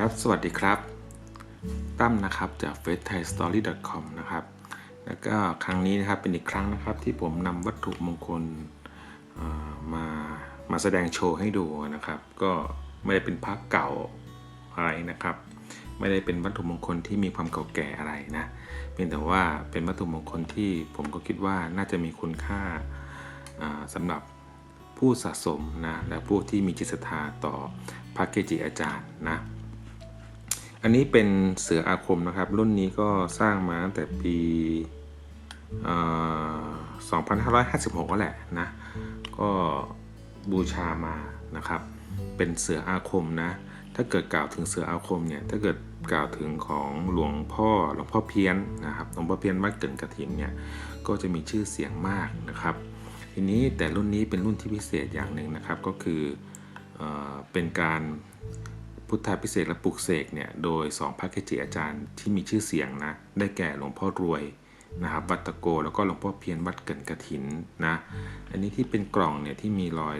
ครับ สวัสดีครับ ตั้มนะครับจาก f a c e t h a i s t o r y c o m นะครับ แล้วก็ครั้งนี้นะครับเป็นอีกครั้งนะครับที่ผมนำวัตถุมงคลมามาแสดงโชว์ให้ดูนะครับ ก็ไม่ได้เป็นพระเก่าอะไรนะครับ ไม่ได้เป็นวัตถุมงคลที่มีความเก่าแก่อะไรนะ เพียงแต่ว่าเป็นวัตถุมงคลที่ผมก็คิดว่าน่าจะมีคุณค่าสำหรับผู้สะสมนะและผู้ที่มีจิตศรัทธาต่อพระเกจิอาจารย์นะ อันนี้เป็นเสืออาคมนะครับ รุ่นนี้ก็สร้างมาตั้งแต่ปี2556ก็แหละนะ ก็บูชามานะครับ เป็นเสืออาคมนะ ถ้าเกิดกล่าวถึงเสืออาคมเนี่ย ถ้าเกิดกล่าวถึงของหลวงพ่อหลวงพ่อเพี้ยนนะครับหลวงพ่อเพี้ยนวัดเกิดกระถิ่นเนี่ย ก็จะมีชื่อเสียงมากนะครับ ทีนี้แต่รุ่นนี้เป็นรุ่นที่พิเศษอย่างหนึ่งนะครับ ก็คือเอเป็นการ พุทธาพิเศษและปลุกเสกเนี่ยโดยสองพระเกจิอาจารย์ที่มีชื่อเสียงนะได้แก่หลวงพ่อรวยนะครับวัดตะโกแล้วก็หลวงพ่อเพียรวัดเกิดกระถินนะอันนี้ที่เป็นกล่องเนี่ยที่มีรอย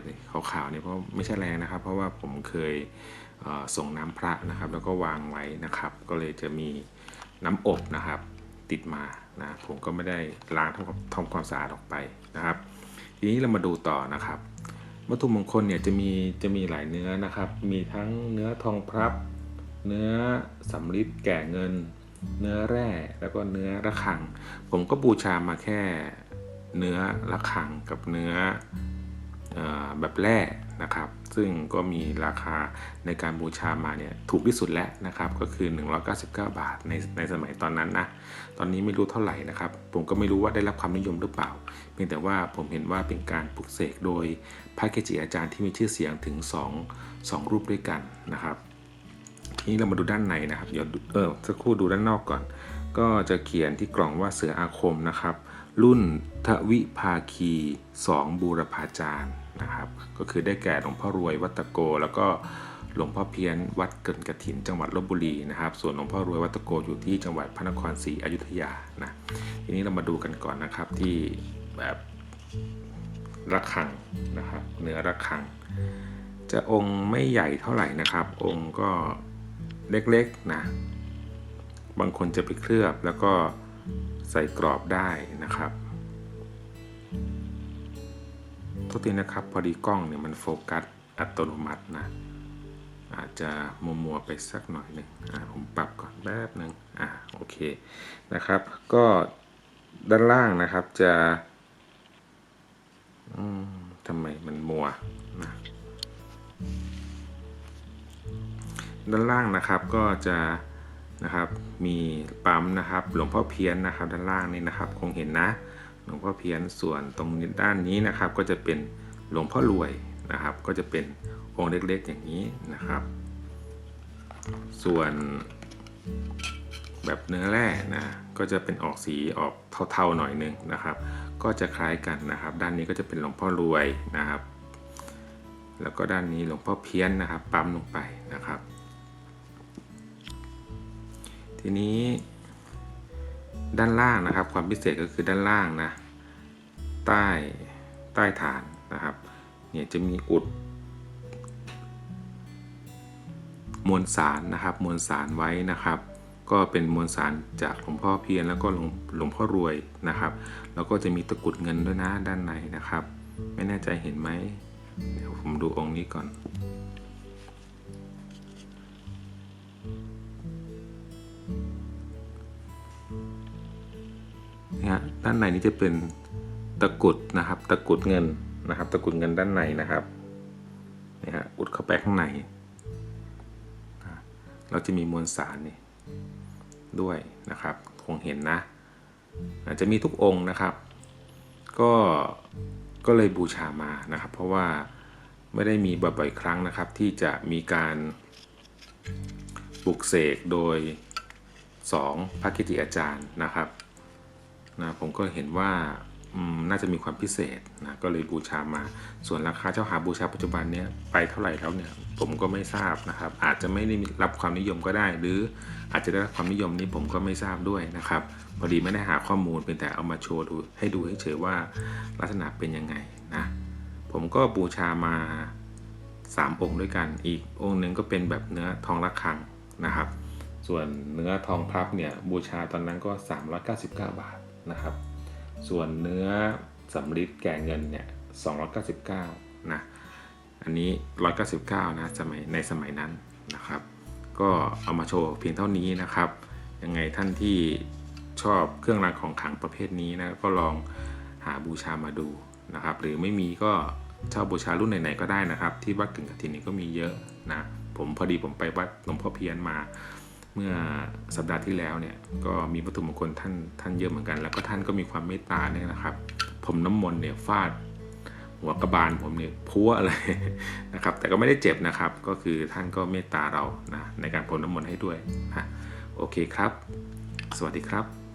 ขาวๆเนี่ยเพราะไม่ใช่แรงนะครับ เพราะว่าผมเคยเส่งน้ำพระนะครับ แล้วก็วางไว้นะครับ ก็เลยจะมีน้ำอบนะครับติดมานะผมก็ไม่ได้ล้างทำความทำความสะอาดออกไปนะครับ ทีนี้เรามาดูต่อนะครับ วัตถุมงคลเนี่ยจะมีจะมีหลายเนื้อนะครับ มีทั้งเนื้อทองพรับ เนื้อสำริดแก่เงิน เนื้อแร่แล้วก็เนื้อระฆัง ผมก็บูชามาแค่เนื้อระฆังกับเนื้อ แบบแร่นะครับ ซึ่งก็มีราคาในการบูชามาเนี่ยถูกที่สุดแล้วนะครับ ก็คือ 199 บาทในในสมัยตอนนั้นนะ ตอนนี้ไม่รู้เท่าไหร่นะครับ ผมก็ไม่รู้ว่าได้รับความนิยมหรือเปล่า เพียงแต่ว่าผมเห็นว่าเป็นการปลุกเสกโดยพระเกจิอาจารย์ที่มีชื่อเสียงถึง 2 2 รูปด้วยกันนะครับ ทีนี้เรามาดูด้านในนะครับ เดี๋ยวเออสักครู่ดูด้านนอกก่อน ก็จะเขียนที่กล่องว่าเสืออาคมนะครับ รุ่นทวิภาคี2บูรพาจารย์นะครับ ก็คือได้แก่หลวงพ่อรวยวัดตะโก แล้วก็หลวงพ่อเพี้ยนวัดเกินกระถินจังหวัดลบบุรีนะครับ ส่วนหลวงพ่อรวยวัดตะโกอยู่ที่จังหวัดพระนครศรีอยุธยานะทีนี้เรามาดูกันก่อนนะครับที่แบบระฆังนะครับเนื้อระฆัง จะองค์ไม่ใหญ่เท่าไหร่นะครับ องค์ก็เล็กๆนะ บางคนจะไปเคลือบแล้วก็ใส่กรอบได้นะครับโทษทีนะครับ พอดีกล้องเนี่ยมันโฟกัสอัตโนมัตินะอาจจะมัวมัวๆไปสักหน่อยหนึ่งอ่าผมปรับก่อนแป๊บหนึ่งอ่าโอเคนะครับ ก็ด้านล่างนะครับจะอืมทำไมมันมัวนะด้านล่างนะครับก็จะ นะครับ มีปั๊มนะครับ หลวงพ่อเพี้ยนนะครับ ด้านล่างนี่นะครับ คงเห็นนะ หลวงพ่อเพี้ยนส่วนตรงด้านนี้นะครับ ก็จะเป็นหลวงพ่อรวยนะครับ ก็จะเป็นองค์เล็กๆอย่างนี้นะครับ ส่วนแบบเนื้อแร่นะ ก็จะเป็นออกสีออกเทาๆหน่อยหนึงนะครับ ก็จะคล้ายกันนะครับ ด้านนี้ก็จะเป็นหลวงพ่อรวยนะครับ แล้วก็ด้านนี้หลวงพ่อเพี้ยนนะครับ ปั๊มลงไปนะครับ ทีนี้ ด้านล่างนะครับ ความพิเศษก็คือด้านล่างนะใต้ใต้ฐานนะครับเนี่ยจะมีอุด มวลสารนะครับ มวลสารไว้นะครับ ก็เป็นมวลสารจากหลวงพ่อเพียรแล้วก็หลวงหลวงพ่อรวยนะครับ แล้วก็จะมีตะกุดเงินด้วยนะด้านในนะครับ ไม่แน่ใจเห็นไหมเดี๋ยวผมดูองค์นี้ก่อน ด้านในนี้จะเป็นตะกุดนะครับ ตะกุดเงินนะครับ ตะกุดเงินด้านในนะครับนี่ฮะอุดเข้าไปข้างใน เราจะมีมวลสารนี่ด้วยนะครับ คงเห็นนะอาจจะมีทุกองค์นะครับ ก็ก็เลยบูชามานะครับ เพราะว่าไม่ได้มีบ่อยๆครั้งนะครับ ที่จะมีการปลุกเสกโดยสองพระกิติอาจารย์นะครับ นะผมก็เห็นว่าน่าจะมีความพิเศษนะก็เลยบูชามา ส่วนราคาเจ้าหาบูชาปัจจุบันเนี้ยไปเท่าไหร่แล้วเนี่ยผมก็ไม่ทราบนะครับ อาจจะไม่ได้รับความนิยมก็ได้ หรืออาจจะได้รับความนิยมนี้ผมก็ไม่ทราบด้วยนะครับพอดีไม่ได้หาข้อมูลเป็นแต่เอามาโชว์ดูให้ดูเฉยๆว่าลักษณะเป็นยังไงนะผมก็บูชามา 3 องค์ด้วยกัน อีกองค์หนึ่งก็เป็นแบบเนื้อทองระฆังนะครับ ส่วนเนื้อทองพลับเนี่ยบูชาตอนนั้นก็ 399 บาท นะครับ ส่วนเนื้อสำริดแก่เงินเนี่ย299นะอันนี้ 199นะสมัยในสมัยนั้นนะครับ ก็เอามาโชว์เพียงเท่านี้นะครับ ยังไงท่านที่ชอบเครื่องรางของขลังประเภทนี้นะก็ลองหาบูชามาดูนะครับ หรือไม่มีก็เช่าบูชารุ่นไหนๆก็ได้นะครับ ที่วัดกึ่งกฐินนี่ก็มีเยอะนะผมพอดีผมไปวัดหลวงพ่อเพียนมา เมื่อสัปดาห์ที่แล้วเนี่ยก็มีวัตถุมงคลท่านท่านเยอะเหมือนกัน แล้วก็ท่านก็มีความเมตตาเนี่ยนะครับ ผมน้ำมนต์เนี่ยฟาดหัวกระบาลผมเนี่ยพัวอะไรนะครับ แต่ก็ไม่ได้เจ็บนะครับ ก็คือท่านก็เมตตาเรานะในการพรมน้ำมนต์ให้ด้วยนะโอเคครับ สวัสดีครับ